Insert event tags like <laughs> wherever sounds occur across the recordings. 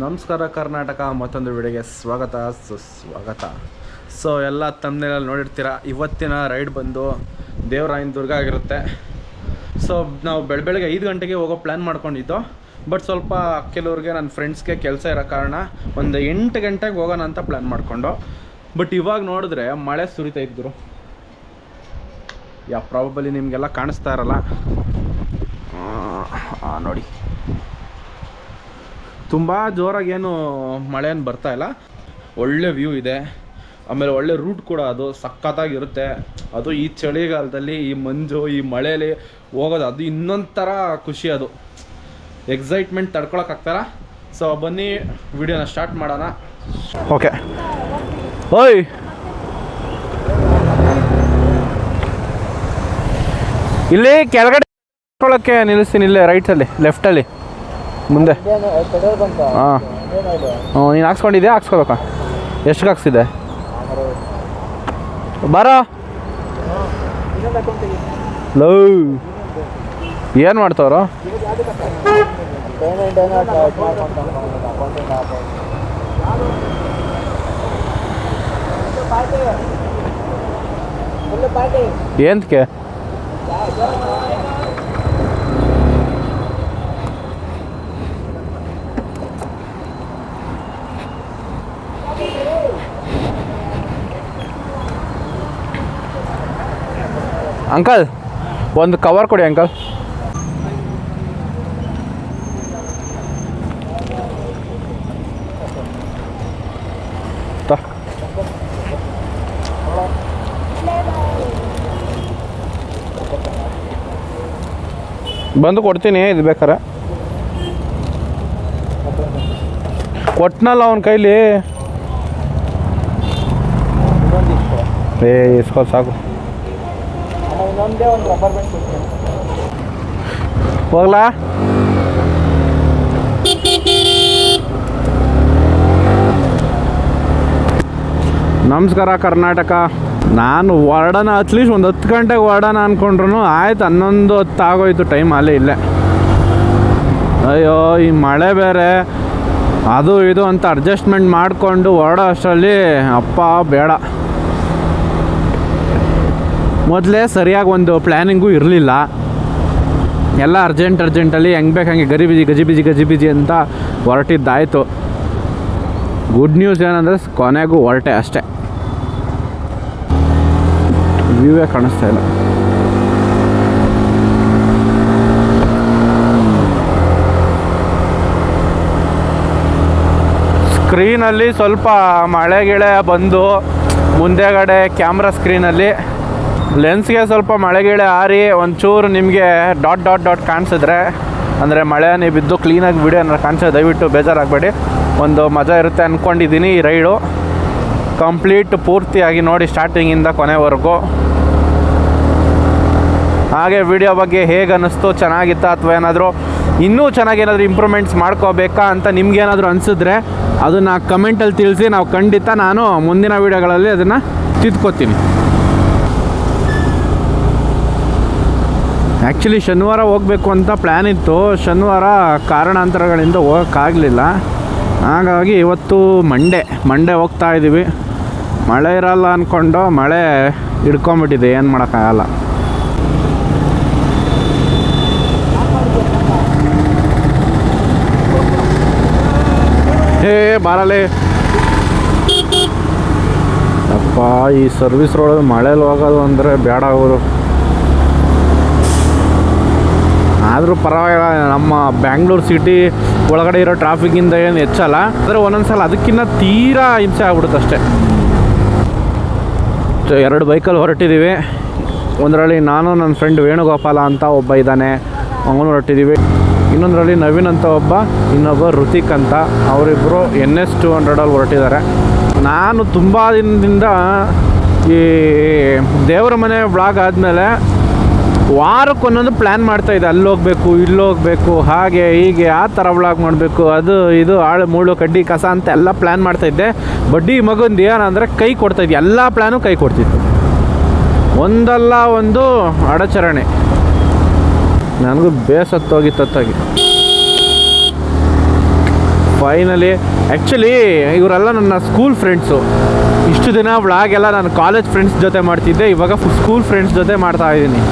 ನಮಸ್ಕಾರ ಕರ್ನಾಟಕ, ಮತ್ತೊಂದು ವಿಡಿಯೋಗೆ ಸ್ವಾಗತ, ಸುಸ್ವಾಗತ. ಸೊ ಎಲ್ಲ ತಮ್ಮನೇಲಲ್ಲಿ ನೋಡಿರ್ತೀರ, ಇವತ್ತಿನ ರೈಡ್ ಬಂದು ದೇವರಾಯನ ದುರ್ಗ ಆಗಿರುತ್ತೆ. ಸೊ ನಾವು ಬೆಳ, ಬೆಳಗ್ಗೆ ಐದು ಗಂಟೆಗೆ ಹೋಗೋ ಪ್ಲ್ಯಾನ್ ಮಾಡ್ಕೊಂಡಿದ್ದು. ಬಟ್ ಸ್ವಲ್ಪ ಕೆಲವ್ರಿಗೆ ನನ್ನ ಫ್ರೆಂಡ್ಸ್ಗೆ ಕೆಲಸ ಇರೋ ಕಾರಣ ಒಂದು ಎಂಟು ಗಂಟೆಗೆ ಹೋಗೋಣ ಅಂತ ಪ್ಲ್ಯಾನ್ ಮಾಡಿಕೊಂಡು. ಬಟ್ ಇವಾಗ ನೋಡಿದ್ರೆ ಮಳೆ ಸುರಿತಾ ಇದ್ರು ಯಾ ಪ್ರಾಬಲಿ ನಿಮಗೆಲ್ಲ ಕಾಣಿಸ್ತಾ ಇರಲ್ಲ. ನೋಡಿ. ತುಂಬ ಜೋರಾಗಿ ಏನು ಮಳೆ ಏನು ಬರ್ತಾ ಇಲ್ಲ. ಒಳ್ಳೆ ವ್ಯೂ ಇದೆ. ಆಮೇಲೆ ಒಳ್ಳೆ ರೂಟ್ ಕೂಡ ಅದು. ಸಖತ್ತಾಗಿರುತ್ತೆ ಅದು ಈ ಚಳಿಗಾಲದಲ್ಲಿ, ಈ ಮಂಜು, ಈ ಮಳೆಯಲ್ಲಿ ಹೋಗೋದು, ಅದು ಇನ್ನೊಂಥರ ಖುಷಿ ಅದು. ಎಕ್ಸೈಟ್ಮೆಂಟ್ ತಡ್ಕೊಳಕ್ಕಾಗ್ತಾರ ಸೊ ಬನ್ನಿ ವಿಡಿಯೋನ ಸ್ಟಾರ್ಟ್ ಮಾಡೋಣ. ಓಕೆ ಓಯ್ ಇಲ್ಲಿ ಕೆಳಗಡೆ ನಿಲ್ಲಿಸ್ತೀನಿ ಇಲ್ಲೇ ರೈಟಲ್ಲಿ ಲೆಫ್ಟಲ್ಲಿ ಮುಂದೆ. ಹಾಂ. ಹ್ಞೂ ನೀನು ಹಾಕ್ಸ್ಕೊಂಡಿದ್ಯಾ? ಹಾಕ್ಸ್ಕೊಬೇಕ? ಎಷ್ಟಕ್ಕೆ ಹಾಕ್ಸಿದೆ ಬಾರೋ. ಲವ್ ಏನು ಮಾಡ್ತವ್ರು? ಏಂತಕ್ಕೆ ಅಂಕಲ್, ಒಂದು ಕವರ್ ಕೊಡಿ ಅಂಕಲ್. ಬಂದು ಕೊಡ್ತೀನಿ, ಇದು ಬೇಕಾರೆ ಕೊಟ್ನಲ್ಲ ಅವನ ಕೈಲಿ. ಏ, ಇಸ್ಕೋ, ಸಾಕು. ಇನ್ನೊಂದೇ ಒಂದು ಹೋಗ್ಲಾ? ನಮಸ್ಕಾರ ಕರ್ನಾಟಕ. ನಾನು ಹೊರಡೋಣ ಅಟ್ಲೀಸ್ಟ್ ಒಂದು ಹತ್ತು ಗಂಟೆಗೆ ಹೊರಡೋಣ ಅಂದ್ಕೊಂಡ್ರು ಆಯ್ತು, ಹನ್ನೊಂದು ಹೊತ್ತು ಆಗೋಯ್ತು, ಟೈಮ್ ಅಲ್ಲೇ ಇಲ್ಲೇ. ಅಯ್ಯೋ, ಈ ಮಳೆ ಬೇರೆ. ಅದು ಇದು ಅಂತ ಅಡ್ಜಸ್ಟ್ಮೆಂಟ್ ಮಾಡಿಕೊಂಡು ಹೊರಡೋ ಅಷ್ಟರಲ್ಲಿ ಅಪ್ಪ ಬೇಡ. ಮೊದಲೇ ಸರಿಯಾಗಿ ಒಂದು ಪ್ಲ್ಯಾನಿಂಗು ಇರಲಿಲ್ಲ. ಎಲ್ಲ ಅರ್ಜೆಂಟ್ ಅರ್ಜೆಂಟಲ್ಲಿ ಹೆಂಗೆ ಬೇಕು ಹಂಗೆ ಗಜಿಬಿಜಿ ಗಜಿಬಿಜಿ ಗಜಿಬಿಜಿ ಅಂತ ಹೊರಟಿದ್ದಾಯಿತು. ಗುಡ್ ನ್ಯೂಸ್ ಏನಂದರೆ ಕೊನೆಗೂ ಹೊರಟೆ ಅಷ್ಟೇ. ವ್ಯೂವೇ ಕಾಣಿಸ್ತಾ ಇಲ್ಲ. ಸ್ಕ್ರೀನಲ್ಲಿ ಸ್ವಲ್ಪ ಮಳೆ, ಗಿಳೆ ಬಂದು ಮುಂದೆಗಡೆ ಕ್ಯಾಮ್ರಾ ಸ್ಕ್ರೀನಲ್ಲಿ ಲೆನ್ಸ್ಗೆ ಸ್ವಲ್ಪ ಮಳೆ ಗಿಳೆ ಆರಿ, ಒಂಚೂರು ನಿಮಗೆ ಡಾಟ್ ಡಾಟ್ ಡಾಟ್ ಕಾಣಿಸಿದ್ರೆ, ಅಂದರೆ ಮಳೆ ಹನಿ ಬಿದ್ದು ಕ್ಲೀನಾಗಿ ವಿಡಿಯೋ ಅನ್ನೋ ಕಾಣಿಸೋ ದಯವಿಟ್ಟು ಬೇಜಾರಾಗಬೇಡಿ. ಒಂದು ಮಜಾ ಇರುತ್ತೆ ಅಂದ್ಕೊಂಡಿದ್ದೀನಿ ಈ ರೈಡು. ಕಂಪ್ಲೀಟ್ ಪೂರ್ತಿಯಾಗಿ ನೋಡಿ ಸ್ಟಾರ್ಟಿಂಗಿಂದ ಕೊನೆವರೆಗೂ. ಹಾಗೆ ವಿಡಿಯೋ ಬಗ್ಗೆ ಹೇಗೆ ಅನ್ನಿಸ್ತು, ಚೆನ್ನಾಗಿತ್ತಾ ಅಥವಾ ಏನಾದರೂ, ಇನ್ನೂ ಚೆನ್ನಾಗಿ ಏನಾದರೂ ಇಂಪ್ರೂವ್ಮೆಂಟ್ಸ್ ಮಾಡ್ಕೋಬೇಕಾ ಅಂತ ನಿಮ್ಗೇನಾದರೂ ಅನಿಸಿದ್ರೆ ಅದನ್ನು ಕಮೆಂಟಲ್ಲಿ ತಿಳಿಸಿ, ನಾವು ಖಂಡಿತ ನಾನು ಮುಂದಿನ ವೀಡಿಯೋಗಳಲ್ಲಿ ಅದನ್ನು ತಿದ್ಕೋತೀನಿ. ಆ್ಯಕ್ಚುಲಿ ಶನಿವಾರ ಹೋಗಬೇಕು ಅಂತ ಪ್ಲ್ಯಾನ್ ಇತ್ತು. ಶನಿವಾರ ಕಾರಣಾಂತರಗಳಿಂದ ಹೋಗೋಕ್ಕಾಗಲಿಲ್ಲ. ಹಾಗಾಗಿ ಇವತ್ತು ಮಂಡೇ ಮಂಡೇ ಹೋಗ್ತಾ ಇದ್ದೀವಿ ಮಳೆ ಇರಲ್ಲ ಅಂದ್ಕೊಂಡು ಮಳೆ ಹಿಡ್ಕೊಂಬಿಟ್ಟಿದೆ ಏನು ಮಾಡೋಕ್ಕಾಗಲ್ಲ. ಏ, ಬಾರಲೆ. ಅಪ್ಪ, ಈ ಸರ್ವಿಸ್ ರೋಡ್ ಮಳೇಲಿ ಹೋಗೋದು ಅಂದರೆ ಬೇಡ ಅವರು. ಆದರೂ ಪರವಾಗಿಲ್ಲ, ನಮ್ಮ ಬ್ಯಾಂಗ್ಳೂರು ಸಿಟಿ ಒಳಗಡೆ ಇರೋ ಟ್ರಾಫಿಕ್ಕಿಂದ ಏನು ಹೆಚ್ಚಲ್ಲ. ಆದರೆ ಒಂದೊಂದು ಸಲ ಅದಕ್ಕಿಂತ ತೀರಾ ಹಿಂಸೆ ಆಗ್ಬಿಡುತ್ತೆ ಅಷ್ಟೇ. ಎರಡು ಬೈಕಲ್ಲಿ ಹೊರಟಿದ್ದೀವಿ ಒಂದರಲ್ಲಿ ನಾನು ನನ್ನ ಫ್ರೆಂಡ್ ವೇಣುಗೋಪಾಲ ಅಂತ ಒಬ್ಬ ಇದ್ದಾನೆ. ಅವನು ಹೊರಟಿದ್ದೀವಿ ಇನ್ನೊಂದರಲ್ಲಿ ನವೀನ್ ಅಂತ ಒಬ್ಬ, ಇನ್ನೊಬ್ಬ ಋತಿಕ್ ಅಂತ. ಅವರಿಬ್ಬರು ಎನ್ ಎಸ್ ಟು ಹಂಡ್ರೆಡಲ್ಲಿ ಹೊರಟಿದ್ದಾರೆ. ನಾನು ತುಂಬ ದಿನದಿಂದ ಈ ದೇವರ ಮನೆ ಬ್ಲಾಗ್ ಆದಮೇಲೆ ವಾರಕ್ಕೆ ಒಂದೊಂದು ಪ್ಲ್ಯಾನ್ ಮಾಡ್ತಾ ಇದ್ದೆ ಅಲ್ಲಿ ಹೋಗಬೇಕು, ಇಲ್ಲಿ ಹೋಗಬೇಕು, ಹಾಗೆ ಹೀಗೆ ಆ ಥರ ವ್ಲಾಗ್ ಮಾಡಬೇಕು. ಅದು ಇದು ಆಳು ಮೂಳು ಕಡ್ಡಿ ಕಸ ಅಂತ ಎಲ್ಲ ಪ್ಲ್ಯಾನ್ ಮಾಡ್ತಾ ಇದ್ದೆ. ಬಡ್ಡಿ ಮಗಂದು ಏನಂದರೆ ಕೈ ಕೊಡ್ತಾ ಇದ್ದೆ. ಎಲ್ಲ ಪ್ಲ್ಯಾನು ಕೈ ಕೊಡ್ತಿತ್ತು. ಒಂದಲ್ಲ ಒಂದು ಅಡಚರಣೆ. ನನಗೂ ಬೇಸತ್ತೋಗಿ ತತ್ತಾಗಿ. ಫೈನಲಿ ಆ್ಯಕ್ಚುಲಿ ಇವರೆಲ್ಲ ನನ್ನ ಸ್ಕೂಲ್ ಫ್ರೆಂಡ್ಸು ಇಷ್ಟು ದಿನ ಬ್ಲಾಗ್ ಎಲ್ಲ ನಾನು ಕಾಲೇಜ್ ಫ್ರೆಂಡ್ಸ್ ಜೊತೆ ಮಾಡ್ತಿದ್ದೆ. ಇವಾಗ ಸ್ಕೂಲ್ ಫ್ರೆಂಡ್ಸ್ ಜೊತೆ ಮಾಡ್ತಾ ಇದ್ದೀನಿ.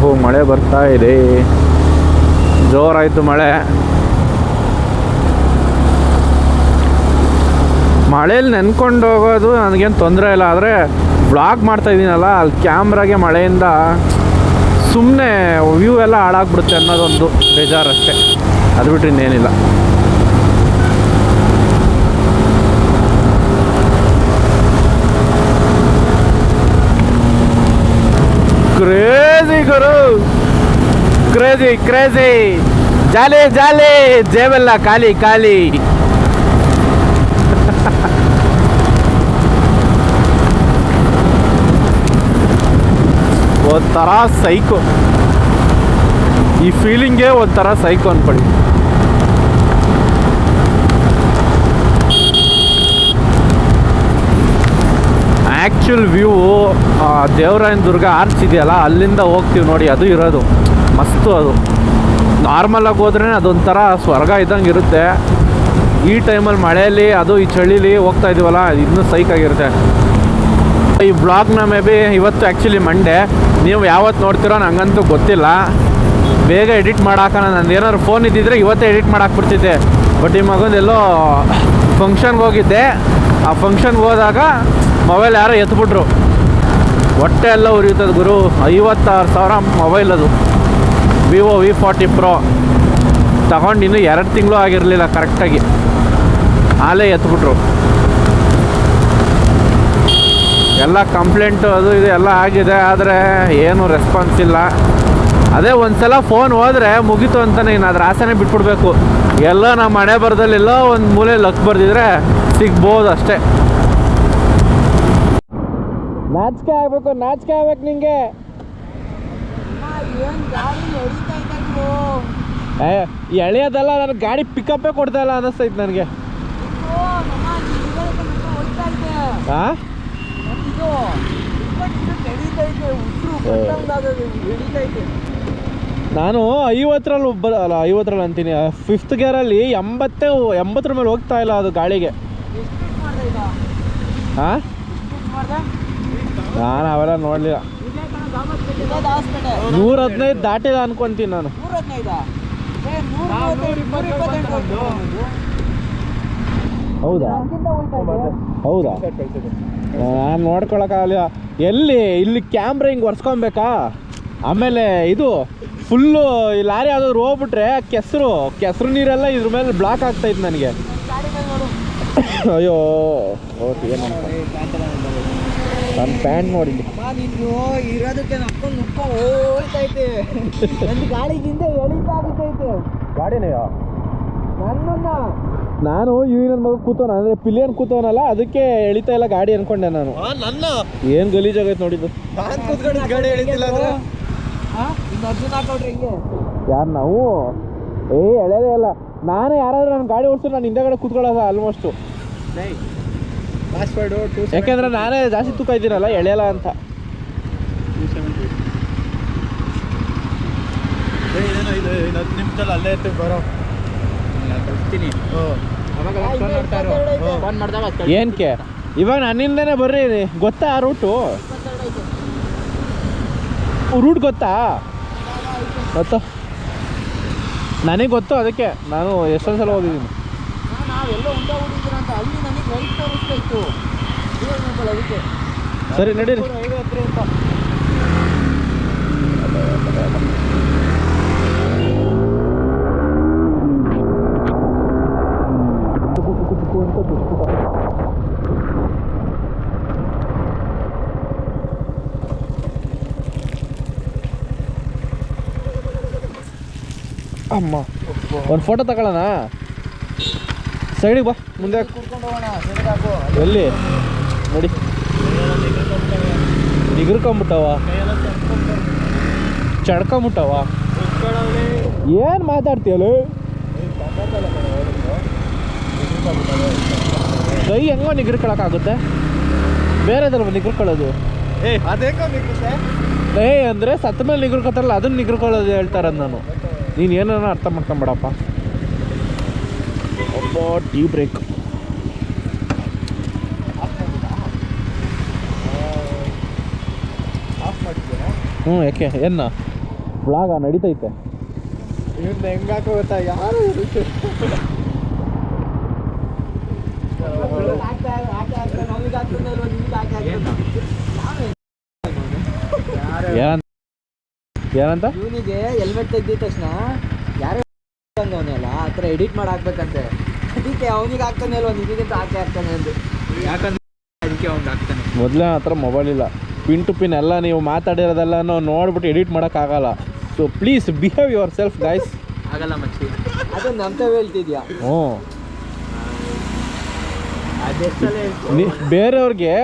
ಬಹು ಮಳೆ ಬರ್ತಾ ಇದೆ. ಜೋರಾಯಿತು ಮಳೆ. ಮಳೇಲಿ ನೆನ್ಕೊಂಡು ಹೋಗೋದು ನನಗೇನು ತೊಂದರೆ ಇಲ್ಲ. ಆದರೆ ಬ್ಲಾಗ್ ಮಾಡ್ತಾ ಇದ್ದೀನಲ್ಲ ಅಲ್ಲಿ ಕ್ಯಾಮ್ರಾಗೆ ಮಳೆಯಿಂದ ಸುಮ್ಮನೆ ವ್ಯೂ ಎಲ್ಲ ಹಾಳಾಗ್ಬಿಡುತ್ತೆ ಅನ್ನೋದೊಂದು ಬೇಜಾರಷ್ಟೇ. ಅದು ಬಿಟ್ಟರೆ ಇನ್ನೇನಿಲ್ಲ. ಕ್ರೇಜಿ ಗುರು. Crazy crazy jolly jolly. ಜೇಬೆಲ್ಲ ಖಾಲಿ ಖಾಲಿ. ಒಂಥರ ಸೈಕೋ ಈ ಫೀಲಿಂಗೇ ಒಂಥರ ಸೈಕೋ ಅನ್ಕೊಳ್ಳಿ actual view Devarayana Durga arch ಇದೆಯಲ್ಲ ಅಲ್ಲಿಂದ ಹೋಗ್ತೀವಿ ನೋಡಿ, ಅದು ಇರೋದು. ಮಸ್ತು ಅದು. ನಾರ್ಮಲಾಗಿ ಹೋದ್ರೇ ಅದೊಂಥರ ಸ್ವರ್ಗ ಇದ್ದಂಗೆ ಇರುತ್ತೆ. ಈ ಟೈಮಲ್ಲಿ ಮಳೆಯಲ್ಲಿ ಅದು ಈ ಚಳಿಲಿ ಹೋಗ್ತಾ ಇದೀವಲ್ಲ, ಇನ್ನೂ ಸೈಕಾಗಿರುತ್ತೆ ಈ ಬ್ಲಾಗ್ನ ಮೇ ಬಿ ಇವತ್ತು ಆ್ಯಕ್ಚುಲಿ ಮಂಡೆ ನೀವು ಯಾವತ್ತು ನೋಡ್ತೀರೋ ನನಗಂತೂ ಗೊತ್ತಿಲ್ಲ. ಬೇಗ ಎಡಿಟ್ ಮಾಡಾಕೋಣ ನಾನು ಏನಾದ್ರು ಫೋನ್ ಇದ್ದಿದ್ರೆ ಇವತ್ತೇ ಎಡಿಟ್ ಮಾಡಾಕ್ಬಿಡ್ತಿದ್ದೆ ಬಟ್ ಈ ಮಗಂದೆಲ್ಲೋ ಫಂಕ್ಷನ್ಗೆ ಹೋಗಿದ್ದೆ. ಆ ಫಂಕ್ಷನ್ಗೆ ಹೋದಾಗ ಮೊಬೈಲ್ ಯಾರೋ ಎತ್ಬಿಟ್ರು. ಹೊಟ್ಟೆ ಎಲ್ಲ ಉರಿಯುತ್ತದೆ ಗುರು. ಐವತ್ತಾರು ಸಾವಿರ ಮೊಬೈಲ್ ಅದು. ವಿವೋ ವಿ ಫಾರ್ಟಿ ಪ್ರೋ ತಗೊಂಡು ಇನ್ನೂ ಎರಡು ತಿಂಗಳು ಆಗಿರಲಿಲ್ಲ ಕರೆಕ್ಟಾಗಿ ಆಲೇ ಎತ್ಬಿಟ್ರು. ಎಲ್ಲ ಕಂಪ್ಲೇಂಟು ಅದು ಇದು ಎಲ್ಲ ಆಗಿದೆ, ಆದರೆ ಏನು ರೆಸ್ಪಾನ್ಸ್ ಇಲ್ಲ. ಅದೇ ಒಂದ್ಸಲ ಫೋನ್ ಹೋದರೆ ಮುಗೀತು ಅಂತ ನೀನು ಅದ್ರ ಆಸೆನೇ ಬಿಟ್ಬಿಡ್ಬೇಕು. ಎಲ್ಲ ನಮ್ಮ ಮನೆ ಬರದಲ್ಲೆಲ್ಲೋ ಒಂದು ಮೂಲೆ ಲಕ್ ಬರ್ದಿದ್ರೆ ಸಿಗ್ಬೋದು ಅಷ್ಟೇ. ನಾಚಿಕೆ ಆಗ್ಬೇಕು ನಾಚಿಕೆ ಆಗ್ಬೇಕು ನಿಂಗೆ. ಏ ಎಳೆಯೋದಲ್ಲ ನಾನು ಗಾಡಿ ಪಿಕಪ್ಪೇ ಕೊಡ್ತಾ ಇಲ್ಲ ಅನ್ನಿಸ್ತೈತೆ ನನಗೆ. ಹಾಂ ನಾನು ಐವತ್ತರಲ್ಲಿ ಒಬ್ಬ ಅಲ್ಲ ಐವತ್ತರಲ್ಲಿ ಅಂತೀನಿ ಫಿಫ್ತ್ ಗೇರಲ್ಲಿ ಎಂಬತ್ತೇ ಎಂಬತ್ತರ ಮೇಲೆ ಹೋಗ್ತಾ ಇಲ್ಲ ಅದು ಗಾಳಿಗೆ. ಹಾಂ ನಾನು ಅವೆಲ್ಲ ನೋಡಲಿಲ್ಲ. ನೂರ ಹದಿನೈದು ದಾಟಿದ ಅನ್ಕೊಂತೀನಿ ನಾನು. ಹೌದಾ? ಹೌದಾ? ನಾನು ನೋಡ್ಕೊಳಕ್ಕಾಗಲ್ಲ ಎಲ್ಲಿ? ಇಲ್ಲಿ ಕ್ಯಾಮ್ರಾ ಹಿಂಗೆ ಒರೆಸ್ಕೊಬೇಕಾ ಆಮೇಲೆ ಇದು ಫುಲ್ಲು ಈ ಲಾರಿ ಯಾವ್ದಾದ್ರು ಹೋಗ್ಬಿಟ್ರೆ ಕೆಸರು ಕೆಸರು ನೀರೆಲ್ಲ ಇದ್ರ ಮೇಲೆ ಬ್ಲಾಕ್ ಆಗ್ತೈತೆ ನನಗೆ. ಅಯ್ಯೋ ಓಕೆ ಏನು ನನ್ನ ಪ್ಯಾಂಟ್ ನೋಡಿ ನೀನು ಇರೋದಕ್ಕೆ ನಕ್ಕೊಂಡು ನುಕ್ಕೊಂಡು ಹೋಗ್ತೈತೆ ನನ್ನ ಗಾಳಿಗಿಂತ ಎಳಿತಾ ಆಗ್ತೈತೆ ಗಾಡಿನೆಯೋ ನನ್ನನ್ನ. ನಾನು ಇವಿನ ನನ್ನ ಮಗ ಕೂತವನ ಅಂದ್ರೆ ಪಿಲಿಯನ್ ಕೂತವನಲ್ಲ ಅದಕ್ಕೆ ಎಳಿತಾ ಇಲ್ಲ ಗಾಡಿ ಅನ್ಕೊಂಡೆ ನಾನು. ನನ್ನ? ಏನು ಗಲೀಜಾಗೈತೆ ನೋಡಿದ್ದು ನಾನು ಕೂತ್ಕೊಂಡು ಗಾಡಿ ಎಳಿತಿಲ್ಲ ಅಂದ್ರೆ? ಇನ್ನು ಅರ್ಜುನ್ ಹಾಕೊಳ್ರಿ ಹಿಂಗೆ. ಯಾರು ನಾವು? ಏ ಎಳೆದೇ ಇಲ್ಲ. ನಾನೇ ಯಾರಾದ್ರೂ ನನ್ನ ಗಾಡಿ ಓಡಿಸಿದ್ರೆ ನಾನು ಹಿಂದೆಗಡೆ ಕೂತ್ಕೊಳ್ಳೋದ ಆಲ್ಮೋಸ್ಟು ಯಾಕೆಂದ್ರೆ ನಾನೇ ಜಾಸ್ತಿ ತೂಕ ಇದ್ದೀನಲ್ಲ ಎಳೆಯಲ್ಲ ಅಂತ. ಏನ್ಕೆ ಹತ್ತು ನಿಮಿಷದಲ್ಲಿ ಅಲ್ಲೇ ಇರ್ತೀವಿ ಬರೋ ಕಳಿಸ್ತೀನಿ. ಮಾಡಿದಾಗ ಏನಕ್ಕೆ ಇವಾಗ ನನ್ನಿಂದನೇ ಬರ್ರಿ ಗೊತ್ತಾ ಆ ರೂಟು ರೂಟ್ ಗೊತ್ತಾ? ಗೊತ್ತು. ನನಗೆ ಗೊತ್ತು ಅದಕ್ಕೆ ನಾನು ಎಷ್ಟೊಂದು ಸಲ ಹೋಗಿದ್ದೀನಿ ಅಂತ ಅಲ್ಲಿ ನನಗೆ ರೈಟ್ ತೋರಿಸ್ತಾ ಇತ್ತು ಅದಕ್ಕೆ. ಸರಿ ನಡೀರಿ. ಹೈವೇ ಹತ್ರ ಅಂತ. ಅಮ್ಮ ಒಂದು ಫೋಟೋ ತಗೊಳ್ಳೋಣ? ಸೈಡಿಗೆ ಬಾ. ಮುಂದೆ ಎಲ್ಲಿ? ನೋಡಿ. ನಿಗರ್ಕೊಂಬಿಟ್ಟವ. ಚಡ್ಕೊಂಬಿಟ್ಟವ. ಏನು ಮಾತಾಡ್ತೀಯಲ್ಲ? ಕೈ ಹೆಂಗೋ ನಿಗರ್ಕೊಳಕ್ಕಾಗುತ್ತೆ ಬೇರೆದಲ್ವ ನಿಗರ್ಕೊಳ್ಳೋದು. ಏ ಅಂದರೆ ಸತ್ತ ಮೇಲೆ ನಿಗರ್ಕೊತಾರಲ್ಲ ಅದನ್ನ ನಿಗರ್ಕೊಳ್ಳೋದು ಹೇಳ್ತಾರದು ನಾನು. ನೀನು ಏನಾರ ಅರ್ಥ ಮಾಡ್ಕೊಂಬೇಡಪ್ಪ. ಒಬ್ಬ ಟೀ ಬ್ರೇಕ್ ಹ್ಞೂ ಯಾಕೆ? ಏನ ಬ್ಲಾಗ ನಡೀತೈತೆ. ಇವ್ರನ್ನ ಹೆಂಗ್ ಹಾಕೋ ಗೊತ್ತಾ ಯಾರು ಏನಂತ ಇವನಿಗೆ ಹೆಲ್ಮೆಟ್ ತೆಗ್ದಿದ ತಕ್ಷಣ ಥರ ಎಡಿಟ್ ಮಾಡಿ ಹಾಕ್ಬೇಕಂತೆ ಅದಕ್ಕೆ ಅವನಿಗೆ ಹಾಕ್ತಾನೆ ಅಲ್ವಾ? ನಿನಗಿಂತ ಹಾಕಿ ಹಾಕ್ತಾನೆ ಅಂದು. ಯಾಕಂದ್ರೆ ಅದಕ್ಕೆ ಅವ್ನಿಗೆ ಆಗ್ತಾನೆ. ಮೊದಲೇ ಆ ಥರ ಮೊಬೈಲ್ ಇಲ್ಲ. ಪಿನ್ ಟು ಪಿನ್ ಎಲ್ಲ ನೀವು ಮಾತಾಡಿರೋದೆಲ್ಲ ನೋಡ್ಬಿಟ್ಟು ಎಡಿಟ್ ಮಾಡೋಕ್ಕಾಗಲ್ಲ. So please behave yourself guys ಆಗಲ್ಲ ಮಚ್ಚಿ ಅದು ನಮ್ಮ ಹೇಳ್ತಿದ್ಯಾ? ಹ್ಞೂ. ಅದೆಷ್ಟಲ್ಲೇ ನಿ- ಬೇರೆಯವ್ರಿಗೆ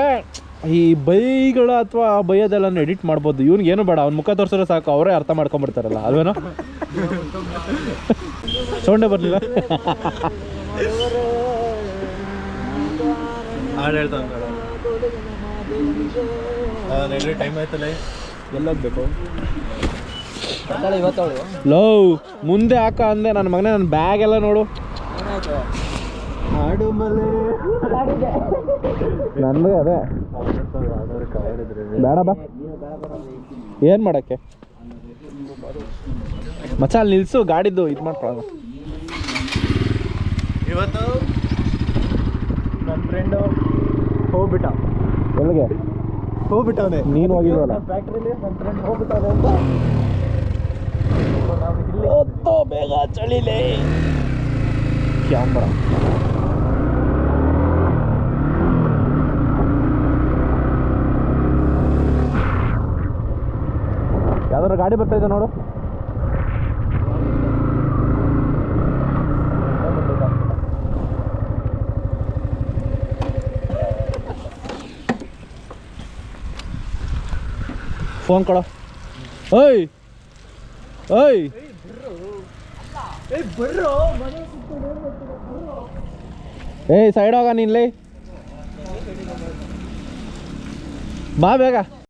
ಈ ಬೈಗಳ ಅಥವಾ ಬೈಯೋದೆಲ್ಲ ಎಡಿಟ್ ಮಾಡ್ಬೋದು. ಇವ್ನಿಗೆ ಏನು ಬೇಡ. ಅವ್ನ ಮುಖ ತೋರಿಸಿದ್ರೆ ಸಾಕು. ಅವರೇ ಅರ್ಥ ಮಾಡ್ಕೊಂಬಿಡ್ತಾರಲ್ಲ ಅಲ್ವೇನೋ? <laughs> <laughs> ಸೌಂಡೇ ಬರಲಿಲ್ಲ. ಹಾಡು ಹೇಳ್ತಾ ಟೈಮ್ ಆಯ್ತಲ್ಲ? ಎಲ್ಲೋಗ್ಬೇಕು. ಲವ್ ಮುಂದೆ ಹಾಕ ಅಂದೆ. ನನ್ನ ಮಗನೇ ನನ್ನ ಬ್ಯಾಗ್ ಎಲ್ಲ ನೋಡು. ನನ್ಗೆ ಅದೇ. ಬೇಡ ಬಾ. ಏನು ಮಾಡೋಕ್ಕೆ? ಮಚ್ಚ ಅಲ್ಲಿ ನಿಲ್ಸು. ಗಾಡಿದ್ದು ಇದು ಮಾಡ್ಕೊಳ್ಳೋಣ ಇವತ್ತು ನನ್ನ ಫ್ರೆಂಡು ಹೋಗ್ಬಿಟ್ಟ. ಎಲ್ಲಿಗೆ? ಹೋಗ್ಬಿಟ್ಟವನೆ. ನೀನು ಹೋಗಿಲ್ವಲ್ಲ? ಫ್ಯಾಕ್ಟ್ರಿಲಿ ನನ್ನ ಫ್ರೆಂಡ್ ಹೋಗ್ಬಿಟ್ಟವನೆ ಅಂತ. ಹೊತ್ತು ಬೇಗ ಚಳಿಲೆ. ಕ್ಯಾಮ್ರಾ. ಯಾವ್ದಾದ್ರು ಗಾಡಿ ಬರ್ತಾ ಇದೆ ನೋಡು. ಫೋನ್ ಕೊಡೋ. ಓಯ್ ಓಯ್ ಏಯ್ ಸೈಡ್ ಹೋಗ ನಿನ್ಲೆ ಬಾ ಬೇಗ.